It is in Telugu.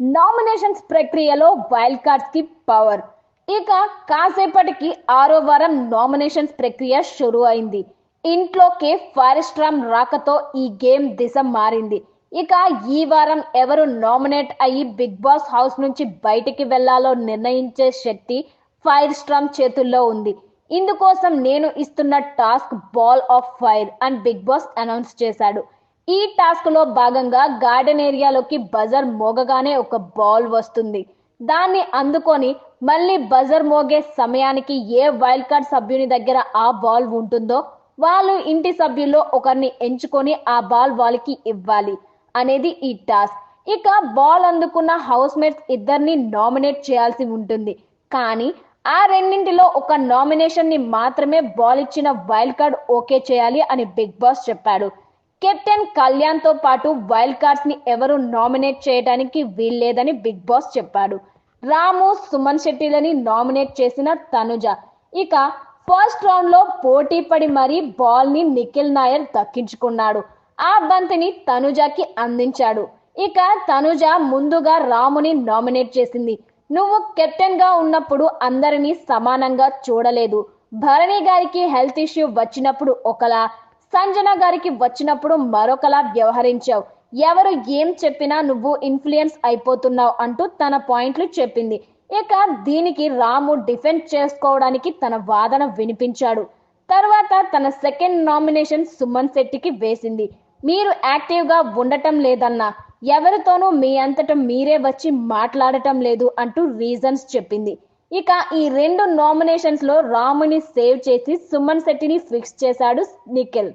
నామినేషన్స్ ప్రక్రియలో వైల్డ్ కార్డ్స్కి పవర్. ఇక కాసేపటికి ఆరో వారం నామినేషన్స్ ప్రక్రియ షురు అయింది. ఇంట్లోకి ఫైర్ స్ట్రామ్ రాకతో ఈ గేమ్ దిశ మారింది. ఇక ఈ వారం ఎవరు నామినేట్ అయ్యి బిగ్ బాస్ హౌస్ నుంచి బయటికి వెళ్ళాలో నిర్ణయించే శక్తి ఫైర్ స్ట్రామ్ చేతుల్లో ఉంది. ఇందుకోసం నేను ఇస్తున్న టాస్క్ బాల్ ఆఫ్ ఫైర్ అని బిగ్ బాస్ అనౌన్స్ చేశాడు. ఈ టాస్క్లో భాగంగా గార్డెన్ ఏరియాలోకి బజర్ మోగగానే ఒక బాల్ వస్తుంది. దాన్ని అందుకొని మళ్ళీ బజర్ మోగే సమయానికి ఏ వైల్డ్ కార్డ్ సభ్యుని దగ్గర ఆ బాల్ ఉంటుందో వాళ్ళు ఇంటి సభ్యుల్లో ఒకరిని ఎంచుకొని ఆ బాల్ వాళ్ళకి ఇవ్వాలి అనేది ఈ టాస్క్. ఇక బాల్ అందుకున్న హౌస్ మేట్స్ ఇద్దరిని నామినేట్ చేయాల్సి ఉంటుంది. కానీ ఆ రెండింటిలో ఒక నామినేషన్ని మాత్రమే బాల్ ఇచ్చిన వైల్డ్ కార్డ్ ఓకే చేయాలి అని బిగ్ బాస్ చెప్పాడు. కెప్టెన్ కళ్యాణ్తో పాటు వైల్డ్ కార్డ్స్ని ఎవరు నామినేట్ చేయడానికి వీల్లేదని బిగ్ బాస్ చెప్పాడు. రాము సుమన్ శెట్టిలని నామినేట్ చేసిన తనుజ. ఇక ఫస్ట్ రౌండ్లో పోటీ పడి మరీ బాల్ని నిఖిల్ నాయర్ దక్కించుకున్నాడు. ఆ బంతిని తనుజకి అందించాడు. ఇక తనుజ ముందుగా రాముని నామినేట్ చేసింది. నువ్వు కెప్టెన్గా ఉన్నప్పుడు అందరినీ సమానంగా చూడలేదు. భరణి గారికి హెల్త్ ఇష్యూ వచ్చినప్పుడు ఒకలా సంజన గారికి వచ్చినప్పుడు మరొకలా వ్యవహరించావు. ఎవరు ఏం చెప్పినా నువ్వు ఇన్ఫ్లుయెన్స్ అయిపోతున్నావు అంటూ తన పాయింట్లు చెప్పింది. ఇక దీనికి రాము డిఫెండ్ చేసుకోవడానికి తన వాదన వినిపించాడు. తర్వాత తన సెకండ్ నామినేషన్ సుమన్ శెట్టికి వేసింది. మీరు యాక్టివ్గా ఉండటం లేదన్నా ఎవరితోనూ మీ అంతట మీరే వచ్చి మాట్లాడటం లేదు అంటూ రీజన్స్ చెప్పింది. ఇక ఈ రెండు నామినేషన్స్లో రాముని సేవ్ చేసి సుమన్ శెట్టిని ఫిక్స్ చేశాడు నిఖిల్.